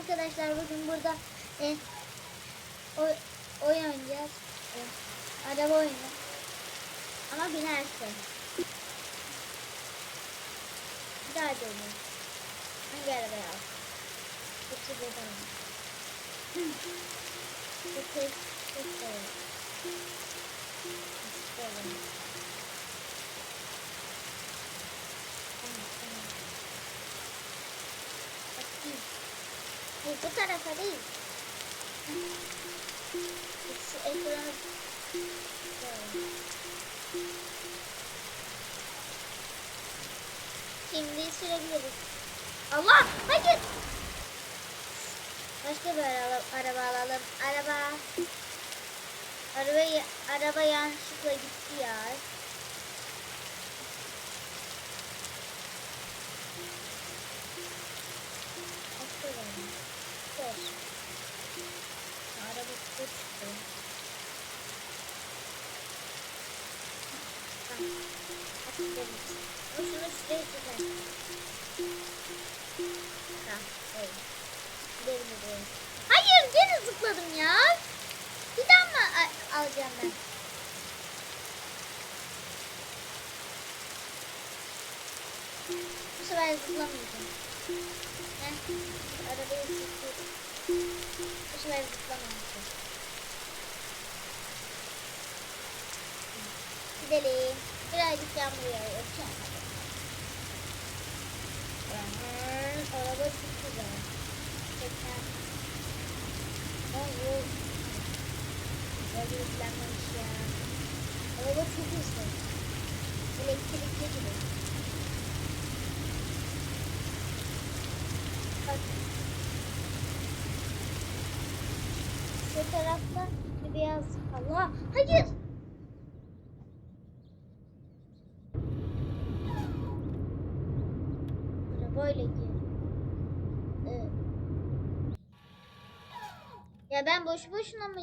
arkadaşlar bugün burada e, o, oyun oynayacağız. E, araba oyunu. Ama binersin. Daha dönüyorum. Hangi arabayı al? Kutu buradan. Kutu, kutu. Böyle. Tamam, tamam. Bakayım. Hayır, bu tarafa değil. Şu ekranı. Şimdi sürebiliriz. Allah! Hayır! Başka bir araba, araba alalım. Araba. Araba, araba yanlışlıkla gitti ya. Başka bir araba. Dur. Araba çıktı. Hayır gene zıpladım ya. Bir daha mı alacağım ben? Bu sefer zıplamayacağım. Heh. Arabayı zıplıyorum. Bu sefer zıplamayacağım. Gidelim. Birazcık yağmur yağıyor. Aa, Araba çok güzel. Gerçekten. Oh, Böyle yüklenmemiş ya. Araba çok hızlı. Elektrikli gibi. Bak. Şu tarafta beyaz. Allah! Hayır! Arabayla gir. Ya ben boş boşuna mı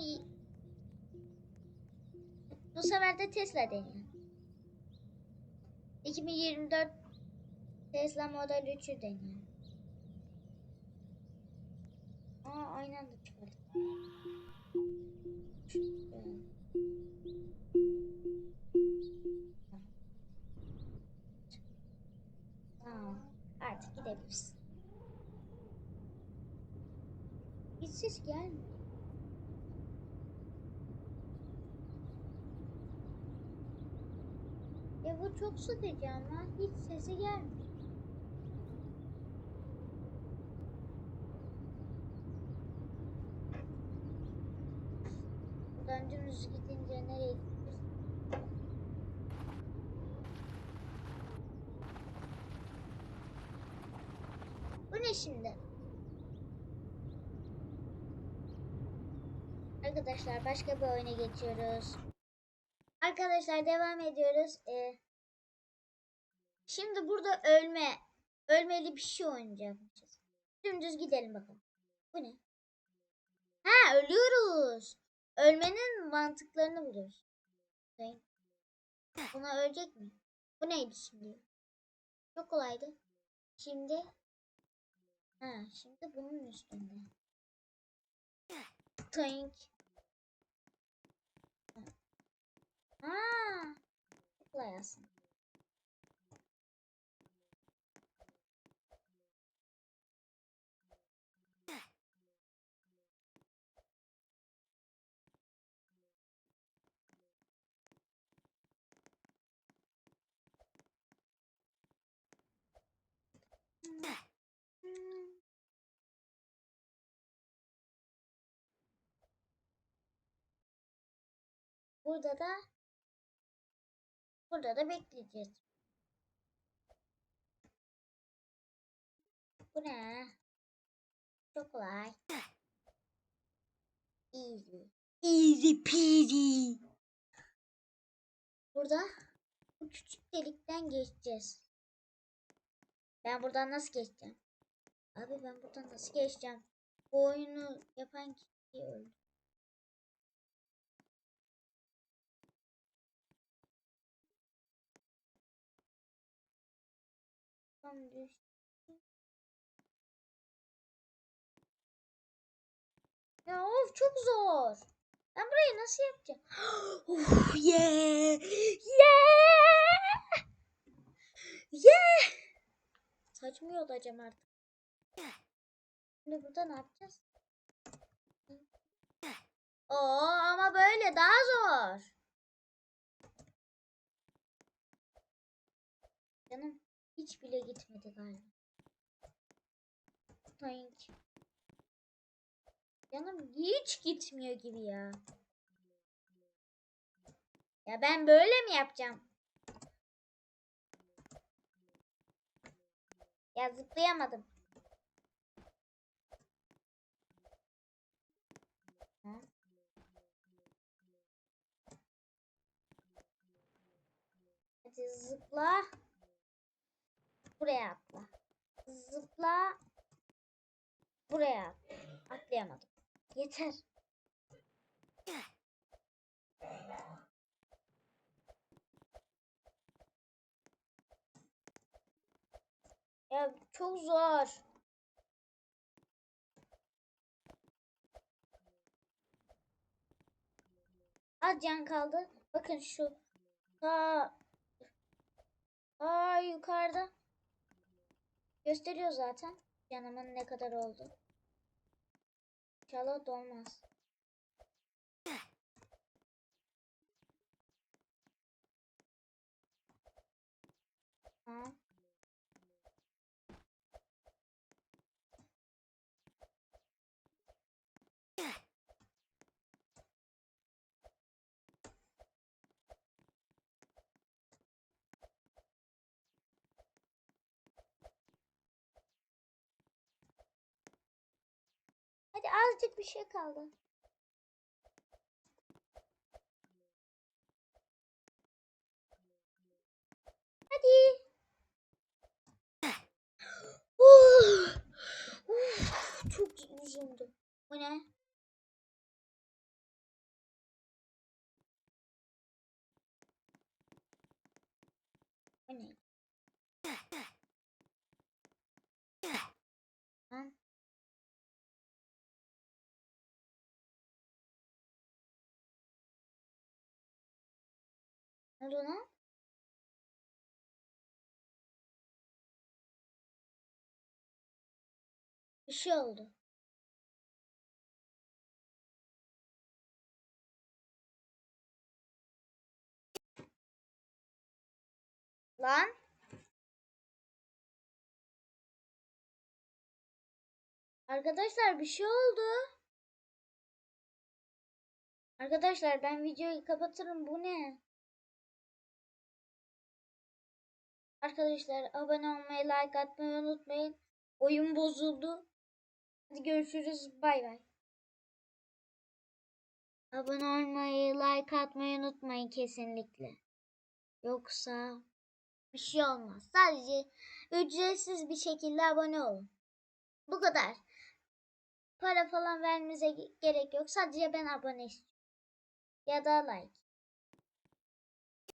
bu sefer de Tesla deniyor. 2024 Tesla Model 3'ü deniyor. Aa aynı anda çıkardık. Artık gidebiliriz. Hiç ses gelmiyor. Ya bu çok sıkıcı ama hiç sesi gelmiyor. Dümdüz gidince nereye gidiyoruz? Ne şimdi? Arkadaşlar başka bir oyuna geçiyoruz. Arkadaşlar devam ediyoruz. Ee, şimdi burada ölme, ölmeli bir şey oynayacakmışız. Dümdüz gidelim bakalım. Bu ne? Ha ölüyoruz. Ölmenin mantıklarını buluyoruz. Ne? Buna ölecek mi? Bu neydi şimdi? Çok kolaydı. Şimdi Ha şimdi bunun üstünde. Tank. Aa, çok Burada da burada da bekleyeceğiz. Bu ne? Çok kolay. Easy. Easy peasy. Burada bu küçük delikten geçeceğiz. Ben buradan nasıl geçeceğim? Abi ben buradan nasıl geçeceğim? Bu oyunu yapan kişi öldü. Tam düş. Ya of çok zor. Ben burayı nasıl yapacağım? Of yeah. Yeah. Yeah. Saçma yol olacağım artık. Şimdi burada ne yapacağız? Oo ama böyle daha zor. Canım hiç bile gitmedi galiba. Tank. Canım hiç gitmiyor gibi ya. Ya ben böyle mi yapacağım? Ya zıplayamadım. Ha? Hadi zıpla. Buraya atla. Zıpla. Buraya atla. Atlayamadım. Yeter. Ya çok zor. Az can kaldı. Bakın şu. Ta Aa yukarıda. Gösteriyor zaten. Canımın ne kadar oldu. İnşallah dolmaz. Ha. Azıcık bir şey kaldı. Hadi. Uf, uf, çok uzundu. Bu ne? Bu ne? Lan. Ne oldu lan? Bir şey oldu. Lan. Arkadaşlar bir şey oldu. Arkadaşlar ben videoyu kapatırım. Bu ne? Arkadaşlar abone olmayı, like atmayı unutmayın. Oyun bozuldu. Hadi görüşürüz. Bay bay. Abone olmayı, like atmayı unutmayın kesinlikle. Yoksa bir şey olmaz. Sadece ücretsiz bir şekilde abone olun. Bu kadar. Para falan vermenize ge- gerek yok. Sadece ben abone istiyorum. Ya da like.